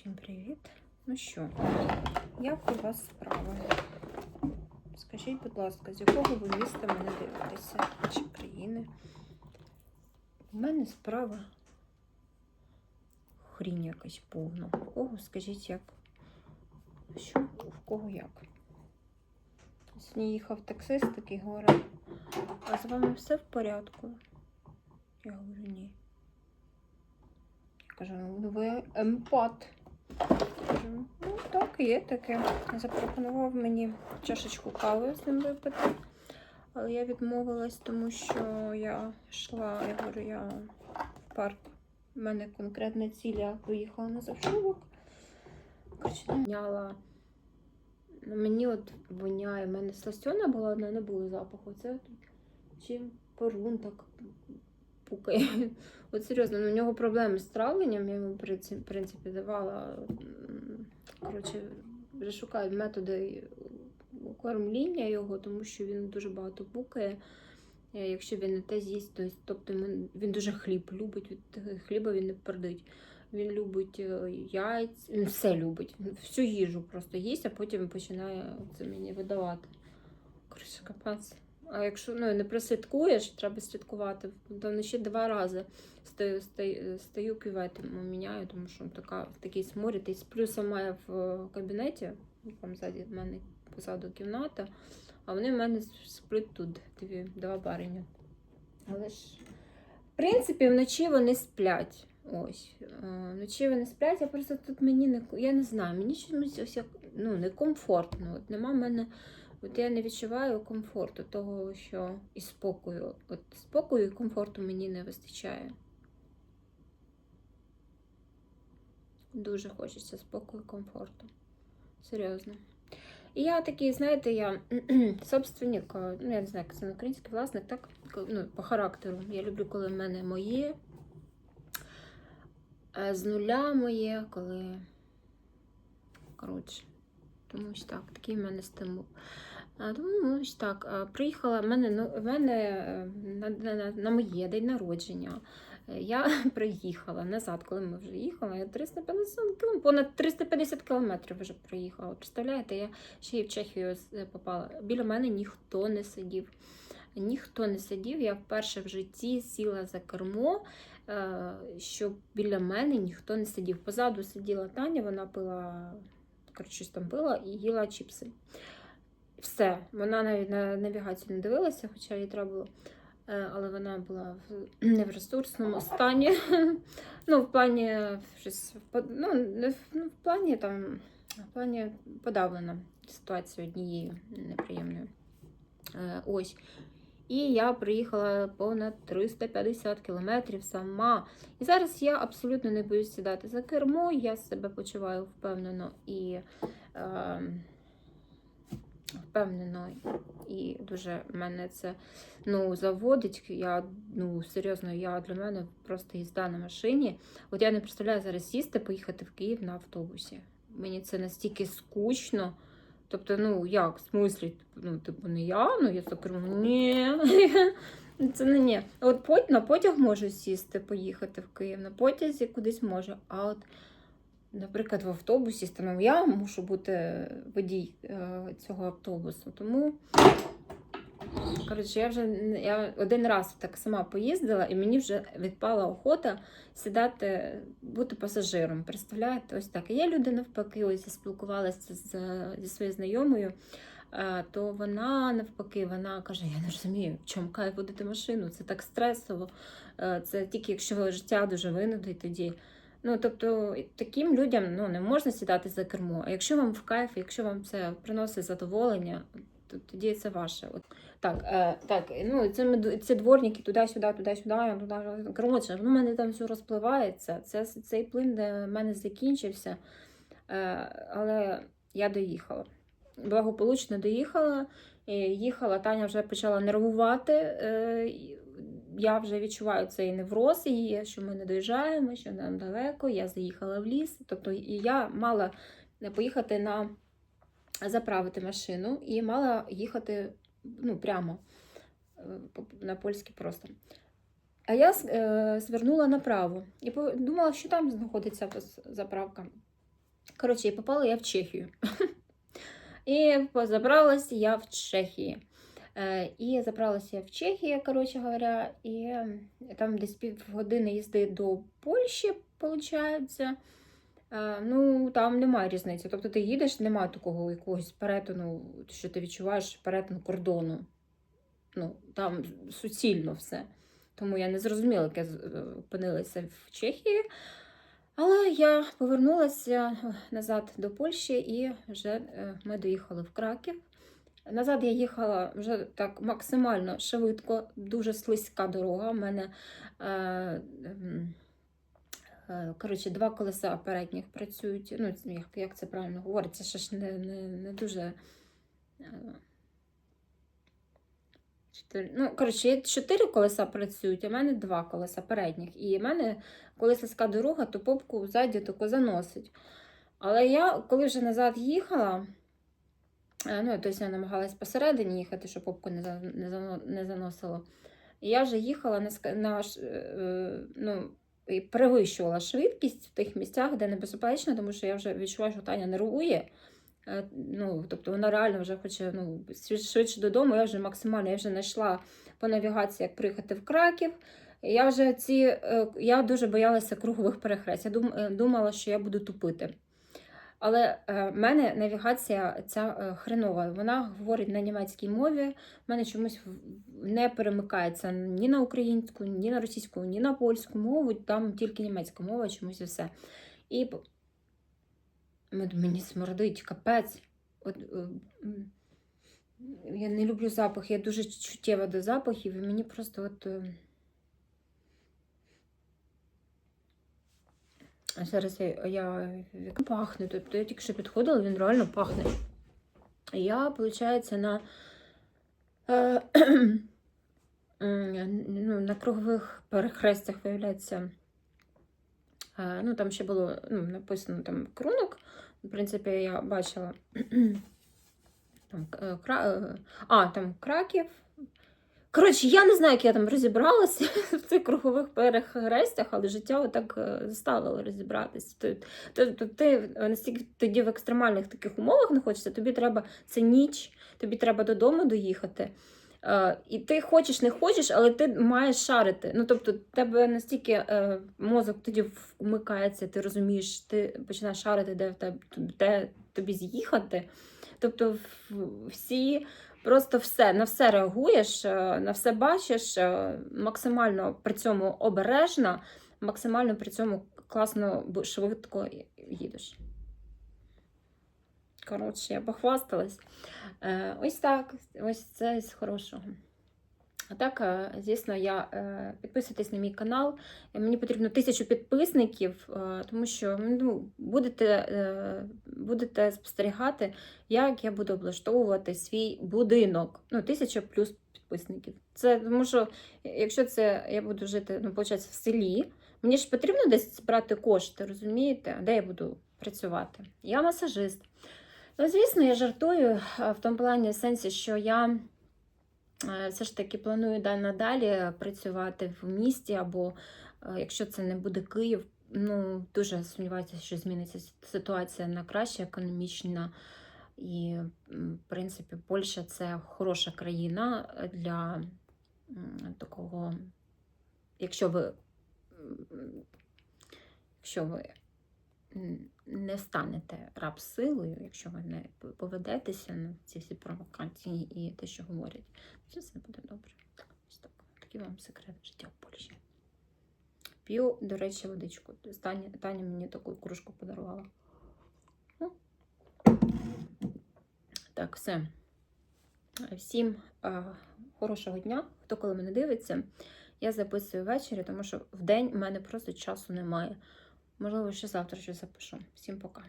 Всім привіт! Ну що, як у вас справа? Скажіть, будь ласка, з якого ви міста мене дивитеся? Чи країни? У мене справа хрінь якась повна. У кого, скажіть, як? Що? В кого як? Сьогодні їхав таксист такий говорить, а з вами все в порядку? Я говорю, ні. Я кажу, ну ви емпат. Кажу, ну так, є таке. Запропонував мені чашечку кави з ним випити. Але я відмовилась, тому що я йшла, я говорю, я в парк. У мене конкретна ціль, я поїхала на завшивок. Коротше. Ну, Мені от воняє, в мене сластьона була, але не було запаху. Це чим перун так пукає. От серйозно, ну, у нього проблеми з травленням, я йому в принципі давала. Коротше, вже шукають методи кормління його, тому що він дуже багато пукає. Е, Якщо він не те з'їсть, то тобто він, він дуже хліб любить, від хліба він не пердить. Він любить е, яйць, він все любить. Всю їжу просто їсть, а потім починає це мені видавати. Коротше, капець. А якщо ну, не прослідкуєш, треба слідкувати, то вночі два рази стою, стою, стою кюветом міняю, тому що така, такий сморід. І сплю сама в е, кабінеті, ну, там ззаді в мене позаду кімната, а вони в мене сплять тут, дві, два барині. Але ж, в принципі, вночі вони сплять. Ось. Е, Вночі вони сплять, я просто тут мені не я не знаю, мені чомусь ось як ну, некомфортно. От нема в мене. От я не відчуваю комфорту того, що і спокою. От спокою і комфорту мені не вистачає. Дуже хочеться спокою і комфорту. Серйозно. І я такий, знаєте, я собственник, ну я не знаю, як це на український власник, так ну, по характеру. Я люблю, коли в мене моє, е, з нуля моє, коли. Коротше, тому що так, такий в мене стимул. Тому ну, так, приїхала в мене, ну, в мене е, на, на, на- моє день народження. е, Я приїхала назад, коли ми вже їхали, я 350 км, понад 350 кілометрів вже проїхала. Представляєте, я ще й в Чехію попала. Біля мене ніхто не сидів. Ніхто не сидів. Я вперше в житті сіла за кермо, е, щоб біля мене ніхто не сидів. Позаду сиділа Таня, вона пила, коротше, там пила і їла чіпси. Все, вона навіть на навігацію не дивилася, хоча їй треба було. Е, Але вона була в, не в ресурсному стані. Ну, в плані щось ну, не в, ну, плані там, в плані подавлена ситуація однією неприємною. Е, Ось. І я приїхала понад 350 кілометрів сама. І зараз я абсолютно не боюсь сідати за кермо, я себе почуваю впевнено і е, впевнено і дуже мене це ну, заводить. Я ну серйозно, я для мене просто їзда на машині. От я не представляю зараз сісти, поїхати в Київ на автобусі. Мені це настільки скучно. Тобто, ну як, в смислі, ну, типу, не я, ну я за кермом, ні. Це не ні. От на потяг можу сісти, поїхати в Київ, на потязі кудись можу. А от, наприклад, в автобусі стану я мушу бути водій е, цього автобусу. Тому, коротше, я вже я один раз так сама поїздила, і мені вже відпала охота сідати, бути пасажиром. Представляєте, ось так. І я люди навпаки, ось я спілкувалася з, зі своєю знайомою. е, То вона навпаки, вона каже: Я не розумію, в чому кайф водити машину, це так стресово. Е, Це тільки якщо життя дуже винудить тоді. Ну, тобто, таким людям ну, не можна сідати за кермо. А якщо вам в кайф, якщо вам це приносить задоволення, то тоді це ваше. От. Так, е, так, ну це, ці дворники туди-сюди, туди-сюди, туди. Коротше, ну, в мене там все розпливається. Це, цей плин де в мене закінчився. Е, але я доїхала. Благополучно доїхала. Їхала, Таня вже почала нервувати. Е, Я вже відчуваю цей невроз її, що ми не доїжджаємо, що нам далеко. Я заїхала в ліс. Тобто я мала поїхати на заправити машину і мала їхати ну, прямо е, на польський просто. А я е, звернула направо і думала, що там знаходиться заправка. Коротше, попала я в Чехію. І забралась я в Чехії. Е, І забралася в Чехію, коротше говоря, і там десь півгодини їзди до Польщі, виходить. Ну, там немає різниці. Тобто ти їдеш, немає такого якогось перетину, що ти відчуваєш перетин кордону. Ну, там суцільно все. Тому я не зрозуміла, як я е, опинилася в Чехії. Але я повернулася назад до Польщі і вже е, ми доїхали в Краків. Назад я їхала вже так максимально швидко, дуже слизька дорога. У мене е, е, коротше, два колеса передніх працюють. Ну, як, як це правильно говориться, ще ж не, не, не дуже. е, ну, коротше, чотири колеса працюють, а в мене два колеса передніх. І в мене, коли слизька дорога, то попку ззаді тако заносить. Але я, коли вже назад їхала, ну, тобто я намагалась посередині їхати, щоб попку не, за- не, зано- не заносило. І я вже їхала на, на е, ну, і перевищувала швидкість в тих місцях, де небезпечно, тому що я вже відчуваю, що Таня нервує. Е, Ну, тобто вона реально вже хоче ну, швидше, додому. Я вже максимально я вже знайшла по навігації, як приїхати в Краків. Я вже ці, е, я дуже боялася кругових перехрест. Я е, думала, що я буду тупити. Але е, в мене навігація ця е, хренова. Вона говорить на німецькій мові. В мене чомусь не перемикається ні на українську, ні на російську, ні на польську мову. Там тільки німецька мова, чомусь і все. І мені смердить, капець. От, е, я не люблю запах, я дуже чуттєва до запахів, і мені просто от. е, А зараз я, я пахне. Тобто я тільки що підходила, він реально пахне. Я, виходить, на, е, ну, на кругових перехрестях виявляється. е, Ну, там ще було ну, написано там крунок. В принципі, я бачила. Там, е, кра... А, там краків. Коротше, я не знаю, як я там розібралася в цих кругових перехрестях, але життя отак е, заставило розібратися. Ти, ти, настільки тоді в екстремальних таких умовах знаходишся, тобі треба це ніч, тобі треба додому доїхати. Е, і ти хочеш, не хочеш, але ти маєш шарити. Ну, тобто, тебе настільки е, мозок тоді вмикається, ти розумієш, ти починаєш шарити, де, де тобі з'їхати. Тобто, всі просто все на все реагуєш, е, на все бачиш, е, максимально при цьому обережна, максимально при цьому класно, швидко їдеш. Коротше, я похвасталась. Е, Ось так, ось це з хорошого. А так, е, звісно, я е, підписуйтесь на мій канал. Е, Мені потрібно тисячу підписників, тому що ну, будете, будете спостерігати, як я буду облаштовувати свій будинок. Ну, тисяча плюс підписників. Це тому що, якщо це я буду жити, ну, виходить, в селі, мені ж потрібно десь брати кошти, розумієте? Де я буду працювати? Я масажист. Ну, звісно, я жартую в тому плані в сенсі, що я все ж таки планую надалі працювати в місті, або е, якщо це не буде Київ, ну дуже сумніваюся, що зміниться ситуація на краще економічна. І, в принципі, Польща це хороша країна для такого, якщо ви, якщо ви не станете раб силою, якщо ви не поведетеся на ці всі провокації і те, що говорять, то все буде добре. Ось так. Такий вам секрет життя в Польщі. П'ю, до речі, водичку. Таня, Таня мені таку кружку подарувала. Ну. Так, все. Всім а, хорошого дня. Хто коли мене дивиться, я записую ввечері, тому що в день в мене просто часу немає. Можливо, ще завтра щось запишу. Всім пока.